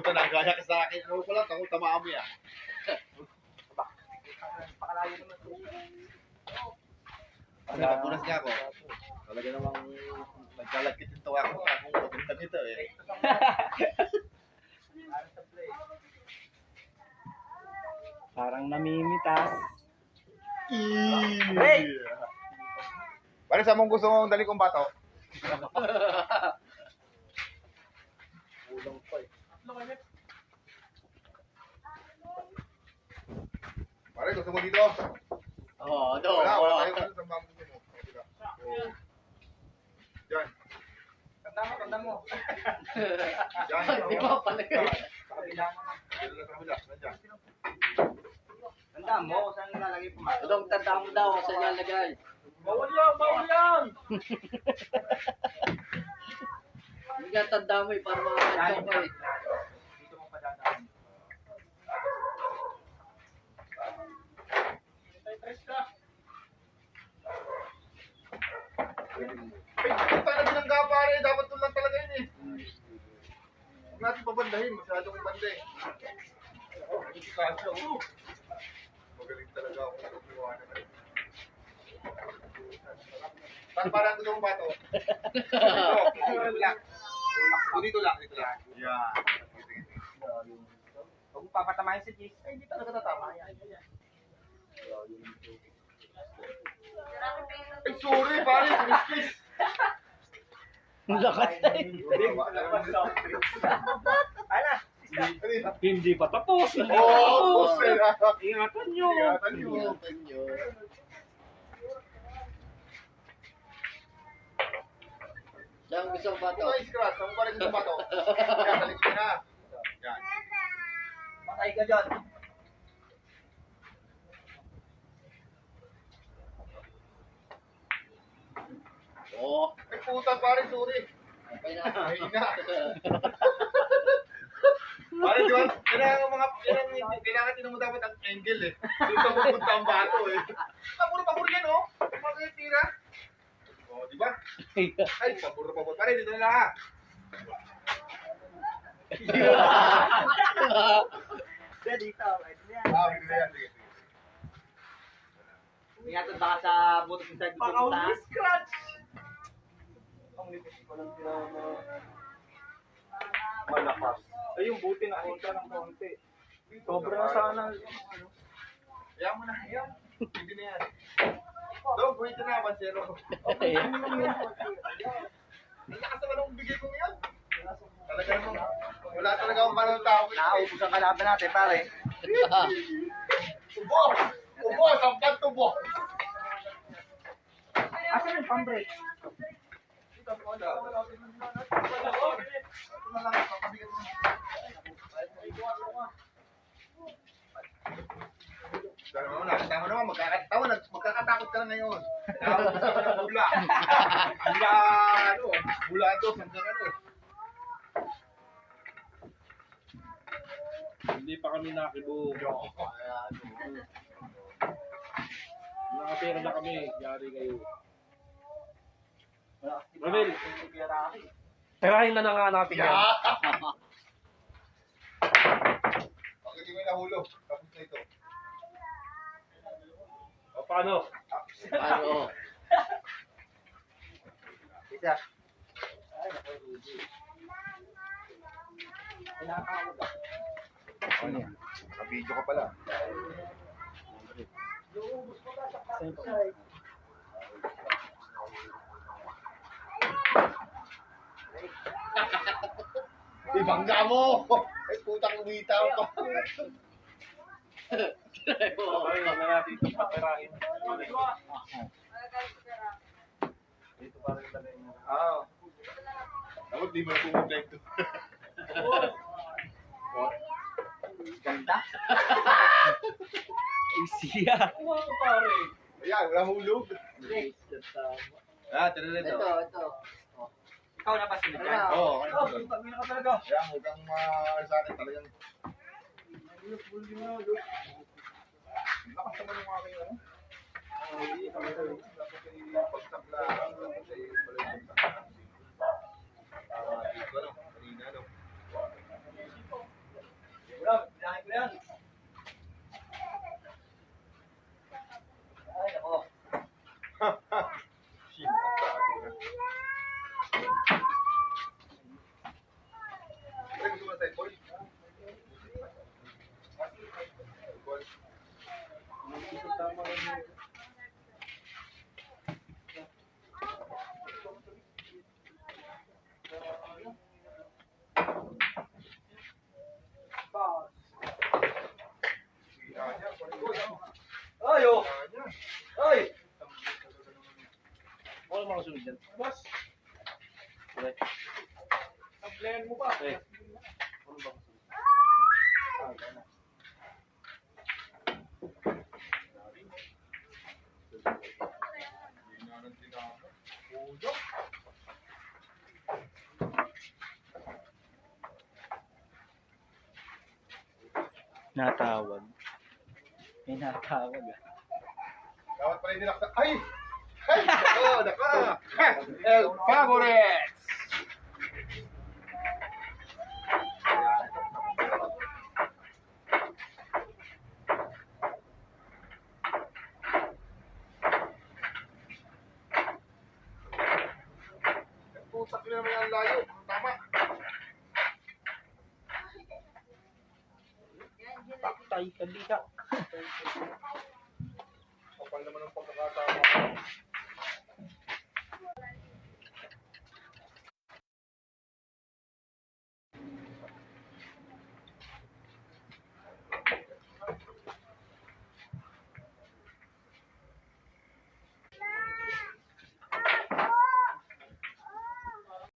Puta na, gaya ka sa akin. Ano ko lang, ako tamaan mo yan. Pakalayo naman. Ano, napunas niya ako. Talaga namang nagkalagkit yung tawa ko. Akong papunta nito eh. Parang namimitas. Hey! Pare, sa mong gusto mong dali kong bato? Ulang pa eh. Pare, gusto mo dito? Oo, oh, Wala, wala tayo ano sa mga gusto mo. Ka. Yan. Tanda mo, tanda mo. Yan. Di ba pala yun? Sa kabila mo na. Sa kabila. Nandiyan. Tanda mo, saan nilalagay pa. Dong, tanda mo daw saan nilalagay. Bawal yan! Bawal yan! Hindi ka tanda mo eh, para makakanta ko eh. Dito mo padadaan. Na binangga pare. Dapat doon lang talaga yun eh. Huwag natin pabandahin. Masyadong banda eh. Magaling talaga ako sa pagkiwanan. Saan parang gusto mong bato? Dito. Lang. Dito lang. Dito lang. Yan. Huwag mo papatamahin si Jis. Ay, hindi talaga tatama. Yan. Ay, sorry pare. Kumiskis. Lakas na eh. Ala! Hindi pa tapos. Hindi pa Oh, tapos. puser. Ingatan nyo. Ingatan nyo. Ingatan nyo. Saan gusto ba Ito to? ay scratch. Saan parang gusto bato? Yan, talikod mo na. Yan. Patay ka dyan. Oo. Ay, puta pare. Sorry. Okay na. Mahina. Pare, di ba? Kailangan mga, kailangan, kailangan tinan mo dapat ang angle eh. Doon ka pupunta ang bato eh. Paburo, paburo yan oh. Mga tira. Oh, di ba? Ay, paburo, paburo. Pare, dito na lang ha. Dito, dito. Ah, dito na yan. Ingatan baka sa butot ng side Baka scratch. Malakas. Ay, yung buti na konta ng konti. Sobra na sana. Kaya mo na. Ayan. Hindi na yan. Dog, wait na. 1-0. Ay, lakas naman ang bigay ko ngayon. Talaga naman. Wala talaga akong panong tao. Naubos ang kalaban natin, pare. Tubo! Tubo! Sampan tubo! Asan yung pang-break? Tama na, tama naman, magkakatawa na, magkakatakot ka na ngayon. Bula. Bula, bula dos hanggang. Hindi pa kami nakibo. Nakapera na kami. Yari kayo. Ramil. Tirahin na na nga natin yan. Mo yung nahulog, tapos na ito. O paano? Ano? Isa. Ano yan? Sa video ka pala. Mo! Ay, putang umitaw pa. Okay, na natin itong patirahin. Dito pa rin talay mo. Ah. Dapat di mo na pumunta ito. Ganda. Ay, siya. Ayan, wala hulog. Ah, tara na Ito, ito. Ikaw na pa sinigyan. Ano? Oo, okay. Oh, pagmina ka talaga. Ayan, huwag kang ma- sa akin talagang. Lakas naman yung aking ano. Hindi, kami rin. Dapat ay pagtakla. Dapat ay balik yung takla. Tama, dito ano, kanina ano. Dyan. Boss, Okay. ang mo ba? Tinapos. Ulo. Natawag. May natawag ah. Dapat pala hindi nakita. Ay! Nako! Ha! El Favorites! Putak na naman ang layo. Tama. Taktay ka di ka. Kapal naman ang.